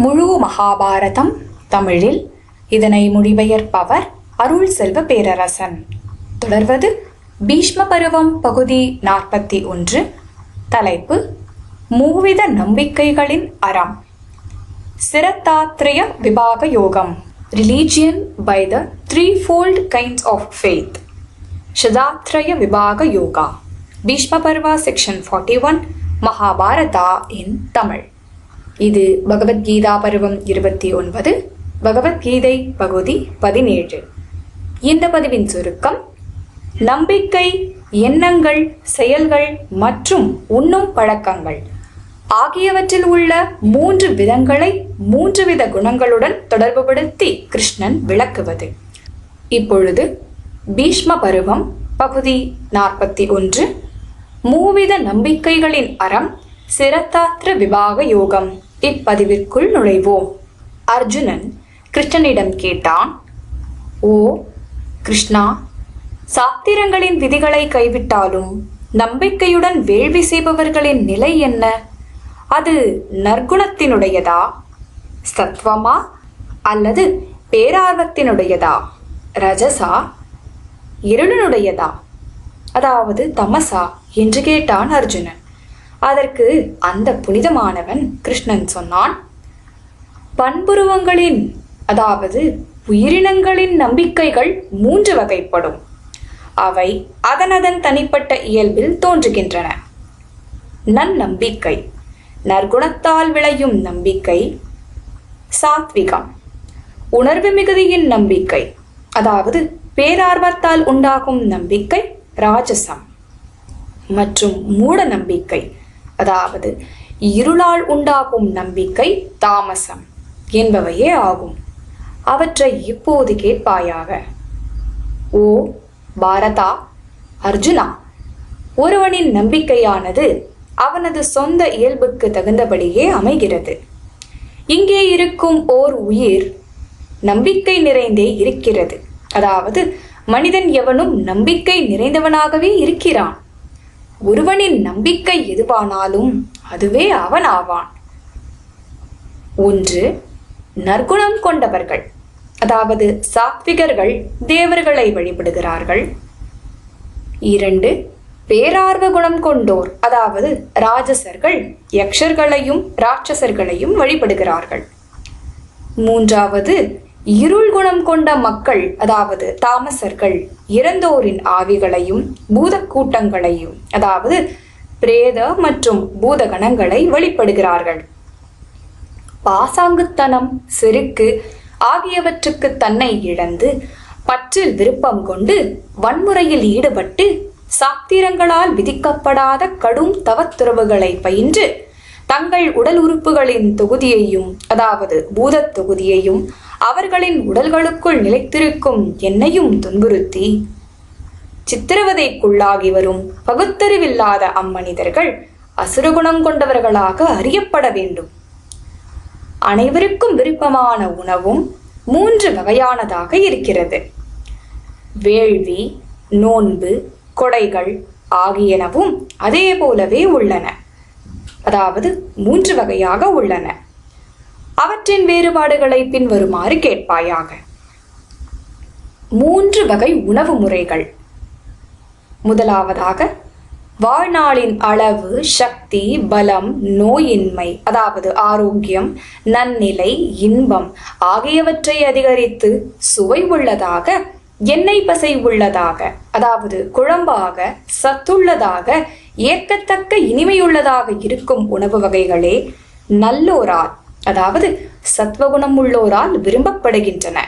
முழு மகாபாரதம் தமிழில். இதனை மொழிபெயர்ப்பவர் அருள் செல்வ பேரரசன். தொடர்வது பீஷ்ம பருவம் பகுதி நாற்பத்தி ஒன்று. தலைப்பு மூவித நம்பிக்கைகளின் அறம். சிரத்தாத்திரிய விபாக யோகம். Religion by the threefold kinds of faith Shraddhatraya Vibhaga Yoga. Bhishma Parva section forty one Mahabharata in Tamil. இது பகவத்கீதா பருவம் இருபத்தி ஒன்பது பகவத்கீதை பகுதி பதினேழு. இந்த பதிவின் சுருக்கம் நம்பிக்கை எண்ணங்கள் செயல்கள் மற்றும் உண்ணும் பழக்கங்கள் ஆகியவற்றில் உள்ள மூன்று விதங்களை மூன்று வித குணங்களுடன் தொடர்புபடுத்தி கிருஷ்ணன் விளக்குவது. இப்பொழுது பீஷ்ம பருவம் பகுதி நாற்பத்தி ஒன்று மூவித நம்பிக்கைகளின் அறம் சிரத்தாத்திர விபாக யோகம். இப்பதிவிற்குள் நுழைவோம். அர்ஜுனன் கிருஷ்ணனிடம் கேட்டான் ஓ கிருஷ்ணா சாத்திரங்களின் விதிகளை கைவிட்டாலும் நம்பிக்கையுடன் வேள்வி செய்பவர்களின் நிலை என்ன? அது நற்குணத்தினுடையதா? சத்வமா அல்லது பேரார்வத்தினுடையதா? ரஜசா இருளனுடையதா? அதாவது தமசா? என்று கேட்டான் அர்ஜுனன். அதற்கு அந்த புனிதமானவன் கிருஷ்ணன் சொன்னான் பண்புருவங்களின் அதாவது உயிரினங்களின் நம்பிக்கைகள் மூன்று வகைப்படும். அவை அதனதன் தனிப்பட்ட இயல்பில் தோன்றுகின்றன. நன்னம்பிக்கை நற்குணத்தால் விளையும் நம்பிக்கை. சாத்விகம் உணர்வு மிகுதியின் நம்பிக்கை அதாவது பேரார்வத்தால் உண்டாகும் நம்பிக்கை ராஜசம். மற்றும் மூட நம்பிக்கை அதாவது இருளால் உண்டாகும் நம்பிக்கை தாமசம் என்பவையே ஆகும். அவற்றை இப்போது கேட்பாயாக. ஓ பாரதா அர்ஜுனா ஒருவனின் நம்பிக்கையானது அவனது சொந்த இயல்புக்கு தகுந்தபடியே அமைகிறது. இங்கே இருக்கும் ஓர் உயிர் நம்பிக்கை நிறைந்தே இருக்கிறது. அதாவது மனிதன் எவனும் நம்பிக்கை நிறைந்தவனாகவே இருக்கிறான். ஒருவனின் நம்பிக்கை எதுவானாலும் அதுவே அவன் ஆவான். ஒன்று நற்குணம் கொண்டவர்கள். அதாவது சாத்விகர்கள் தேவர்களை வழிபடுகிறார்கள். இரண்டு பேரார்வ குணம் கொண்டோர் அதாவது ராஜசர்கள் யக்ஷர்களையும் ராட்சசர்களையும் வழிபடுகிறார்கள். மூன்றாவது இருள் குணம் கொண்ட மக்கள் அதாவது தாமசர்கள் இறந்தோரின் ஆவிகளையும் பூதக்கூட்டங்களையும் அதாவது பிரேத மற்றும் பூதகணங்களை வெளிப்படுகிறார்கள். பாசாங்குத்தனம் செருக்கு ஆகியவற்றுக்கு தன்னை இழந்து பற்றில் விருப்பம் கொண்டு வன்முறையில் ஈடுபட்டு சாத்திரங்களால் விதிக்கப்படாத கடும் தவத்துறவுகளை பயின்று தங்கள் உடல் உறுப்புகளின் தொகுதியையும் அதாவது பூதத் தொகுதியையும் அவர்களின் உடல்களுக்குள் நிலைத்திருக்கும் என்னையும் துன்புறுத்தி. சித்திரவதைக்குள்ளாகி வரும் பகுத்தறிவில்லாத அம்மனிதர்கள் அசுரகுணம் கொண்டவர்களாக அறியப்பட வேண்டும். அனைவருக்கும் விருப்பமான உணவும் மூன்று வகையானதாக இருக்கிறது. வேள்வி நோன்பு கொடைகள் ஆகியனவும் அதே போலவே உள்ளன. அதாவது மூன்று வகையாக உள்ளன. அவற்றின் வேறுபாடுகளை பின்வருமாறு கேட்பாயாக. மூன்று வகை உணவு முறைகள். முதலாவதாக வாழ்நாளின் அளவு சக்தி பலம் நோயின்மை அதாவது ஆரோக்கியம் நன்னிலை இன்பம் ஆகியவற்றை அதிகரித்து சுவை உள்ளதாக எண்ணெய் பசை உள்ளதாக அதாவது குழம்பாக சத்துள்ளதாக ஏற்கத்தக்க இனிமையுள்ளதாக இருக்கும் உணவு வகைகளே நல்லோரால் அதாவது சத்வகுணம் உள்ளோரால் விரும்பப்படுகின்றன.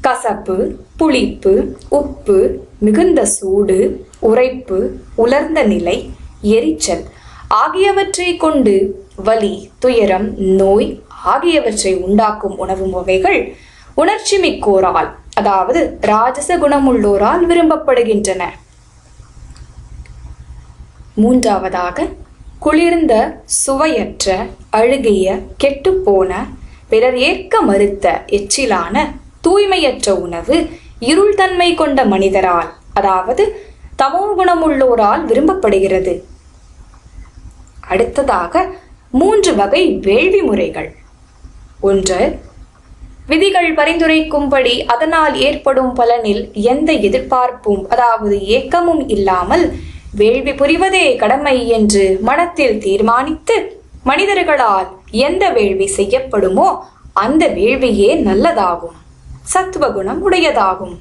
கசப்பு புளிப்பு உப்பு மிகுந்த சூடு உரைப்பு உலர்ந்த நிலை எரிச்சல் ஆகியவற்றை கொண்டு வலி துயரம் நோய் ஆகியவற்றை உண்டாக்கும் உணவு வகைகள் உணர்ச்சி மிக்கோரால் அதாவது ராஜச குணமுள்ளோரால் விரும்பப்படுகின்றன. மூன்றாவதாக குளிர்ந்த சுவையற்ற அழுகிய கெட்டுப்போன பிறர் ஏற்க மறுத்த எச்சிலான தூய்மையற்ற உணவு இருள் தன்மை கொண்ட மனிதரால் அதாவது தமோ குணமுள்ளோரால் விரும்பப்படுகிறது. அடுத்ததாக மூன்று வகை வேள்வி முறைகள். ஒன்று விதிகள் பரிந்துரைக்கும்படி அதனால் ஏற்படும் பலனில் எந்த எதிர்பார்ப்பும் அதாவது ஏக்கமும் இல்லாமல் வேள்வி புரிவதே கடமை என்று மனத்தில் தீர்மானித்து மனிதர்களால் எந்த வேள்வி செய்யப்படுமோ அந்த வேள்வியே நல்லதாகும். சத்துவகுணம் உடையதாகும்.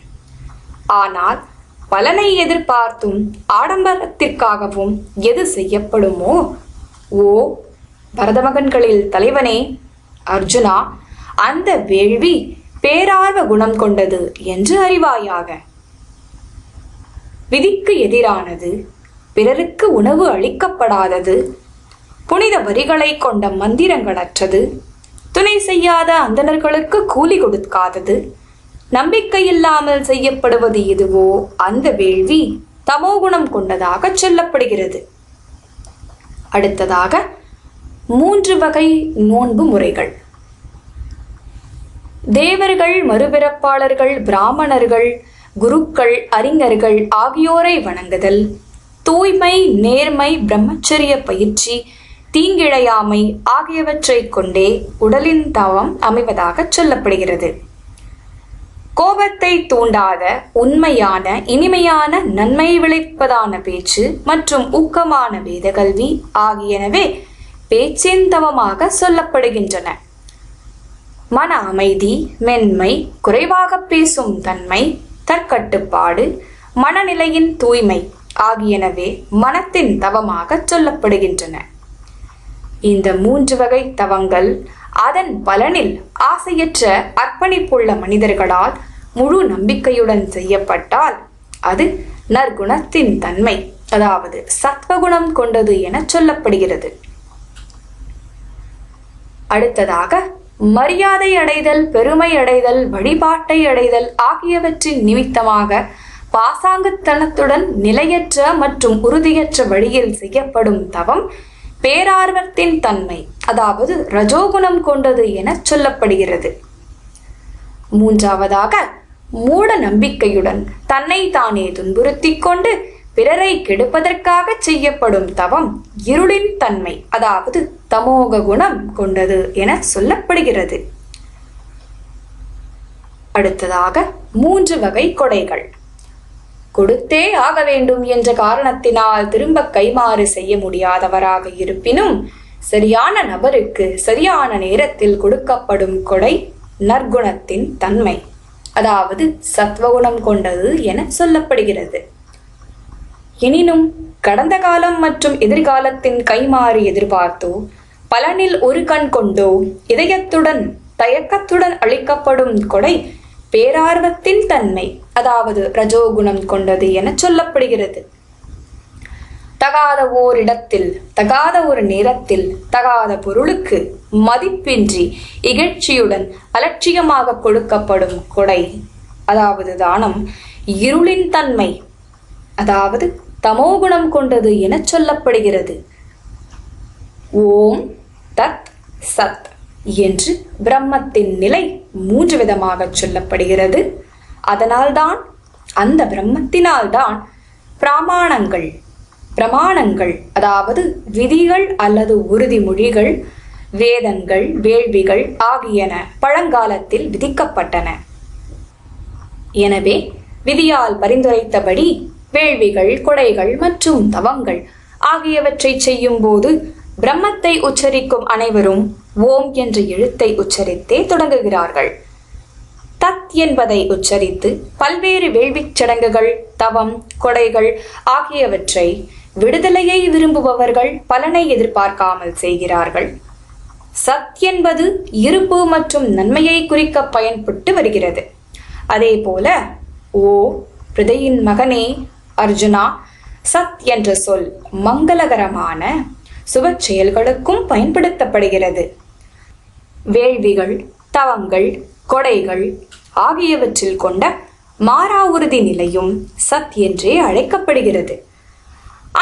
ஆனால் பலனை எதிர்பார்த்தும் ஆடம்பரத்திற்காகவும் எது செய்யப்படுமோ? ஓ பரதமகன்களில் தலைவனே அர்ஜுனா அந்த வேள்வி பேரார்வ குணம் கொண்டது என்று அறிவாயாக. விதிக்கு எதிரானது பிறருக்கு உணவு அளிக்கப்படாதது. புனித வரிகளை கொண்ட மந்திரங்களற்றது. துணை செய்யாத அந்தணர்களுக்கு கூலி கொடுக்காதது. நம்பிக்கையில்லாமல் செய்யப்படுவது எதுவோ அந்த வேள்வி தமோகுணம் கொண்டதாக சொல்லப்படுகிறது. அடுத்ததாக மூன்று வகை நோன்பு முறைகள். தேவர்கள் மறுபிறப்பாளர்கள் பிராமணர்கள் குருக்கள் அறிஞர்கள் ஆகியோரை வணங்குதல். தூய்மை நேர்மை பிரம்மச்சரிய பயிற்சி தீங்கிழையாமை ஆகியவற்றைக் கொண்டே உடலின் தவம் அமைவதாக சொல்லப்படுகிறது. கோபத்தை தூண்டாத உண்மையான இனிமையான நன்மை விளைப்பதான பேச்சு மற்றும் ஊக்கமான வேதகல்வி ஆகியனவே பேச்சின் தவமாக சொல்லப்படுகின்றன. மன அமைதி மென்மை குறைவாக பேசும் தன்மை தற்கட்டுப்பாடு மனநிலையின் தூய்மை ஆகியனவே மனத்தின் தவமாக சொல்லப்படுகின்றன. இந்த மூன்று வகை தவங்கள் அதன் பலனில் ஆசையற்ற அர்ப்பணிப்புள்ள மனிதர்களால் முழு நம்பிக்கையுடன் செய்யப்பட்டால் அது நற்குணத்தின் தன்மை அதாவது சத்வகுணம் கொண்டது என சொல்லப்படுகிறது. அடுத்ததாக மரியாதை அடைதல் பெருமை அடைதல் வழிபாட்டை அடைதல் ஆகியவற்றின் நிமித்தமாக பாசாங்குத்தனத்துடன் நிலையற்ற மற்றும் உறுதியற்ற வழியில் செய்யப்படும் தவம் பேரார்வத்தின் தன்மை அதாவது ரஜோகுணம் கொண்டது என சொல்லப்படுகிறது. மூன்றாவதாக மூட நம்பிக்கையுடன் தன்னை தானே துன்புறுத்திக் கொண்டு பிறரை கெடுப்பதற்காக செய்யப்படும் தவம் இருளின் தன்மை அதாவது தமோக குணம் கொண்டது என சொல்லப்படுகிறது. அடுத்ததாக மூன்று வகை கொடைகள். கொடுத்தே ஆக வேண்டும் என்ற காரணத்தினால் திரும்ப கைமாறு செய்ய முடியாதவராக இருப்பினும் சரியான நபருக்கு சரியான நேரத்தில் கொடுக்கப்படும் கொடை நற்குணத்தின் தன்மை. அதாவது சத்வகுணம் கொண்டது என சொல்லப்படுகிறது. எனினும் கடந்த காலம் மற்றும் எதிர்காலத்தின் கைமாறு எதிர்பார்த்தோ பலனில் ஒரு கண் கொண்டோ இதயத்துடன் தயக்கத்துடன் அளிக்கப்படும் கொடை பேரார்வத்தின் தன்மை. அதாவது ரஜோகுணம் கொண்டது என சொல்லப்படுகிறது. தகாத ஓரிடத்தில் தகாத ஒரு நேரத்தில் தகாத பொருளுக்கு மதிப்பின்றி இகழ்ச்சியுடன் அலட்சியமாக கொடுக்கப்படும் கொடை அதாவது தானம் இருளின் தன்மை அதாவது தமோகுணம் கொண்டது என சொல்லப்படுகிறது. ஓம் தத் சத் என்று பிரம்மத்தின் நிலை மூன்று விதமாக சொல்லப்படுகிறது. அதனால்தான் அந்த பிரம்மத்தினால்தான் பிராமாணங்கள் பிரமாணங்கள் அதாவது விதிகள் அல்லது உறுதிமொழிகள் வேதங்கள் வேள்விகள் ஆகியன பழங்காலத்தில் விதிக்கப்பட்டன. எனவே விதியால் பரிந்துரைத்தபடி வேள்விகள் கொடைகள் மற்றும் தவங்கள் ஆகியவற்றை செய்யும்போது பிரம்மத்தை உச்சரிக்கும் அனைவரும் ஓம் என்ற எழுத்தை உச்சரித்தே தொடங்குகிறார்கள். தத் என்பதை உச்சரித்து பல்வேறு வேள்விச் சடங்குகள் தவம் கொடைகள் ஆகியவற்றை விடுதலையை விரும்புபவர்கள் பலனை எதிர்பார்க்காமல் செய்கிறார்கள். சத் என்பது இருப்பு மற்றும் நன்மையை குறிக்க பயன்பட்டு வருகிறது. அதே போல ஓ பிரதையின் மகனே அர்ஜுனா சத் என்ற சொல் மங்களகரமான சுப செயல்களுக்கும் பயன்படுத்தப்படுகிறது. வேள்விகள் தவங்கள் கொடைகள் ஆகியவற்றில் கொண்ட மாறா உறுதி நிலையும் சத் என்றே அழைக்கப்படுகிறது.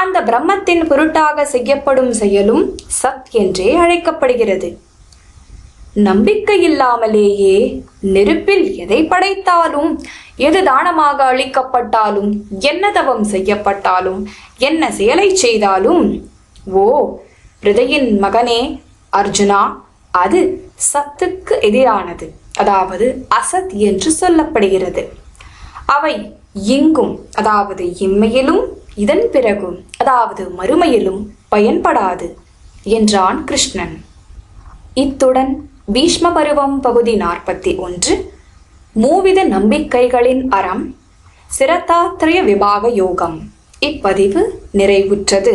அந்த பிரம்மத்தின் பொருட்டாக செய்யப்படும் செயலும் சத் என்றே அழைக்கப்படுகிறது. நம்பிக்கை இல்லாமலேயே நெருப்பில் எதை படைத்தாலும் எது தானமாக அளிக்கப்பட்டாலும் என்ன தவம் செய்யப்பட்டாலும் என்ன செயலை செய்தாலும் ஓ பிரதையின் மகனே அர்ஜுனா அது சத்துக்கு எதிரானது. அதாவது அசத் என்று சொல்லப்படுகிறது. அவை இங்கும் அதாவது இம்மையிலும் இதன் பிறகும் அதாவது மறுமையிலும் பயன்படாது என்றான் கிருஷ்ணன். இத்துடன் பீஷ்ம பருவம் பகுதி நாற்பத்தி ஒன்று மூவித நம்பிக்கைகளின் அறம் சிரத்தாத்திரய விபாக யோகம் இப்பதிவு நிறைவுற்றது.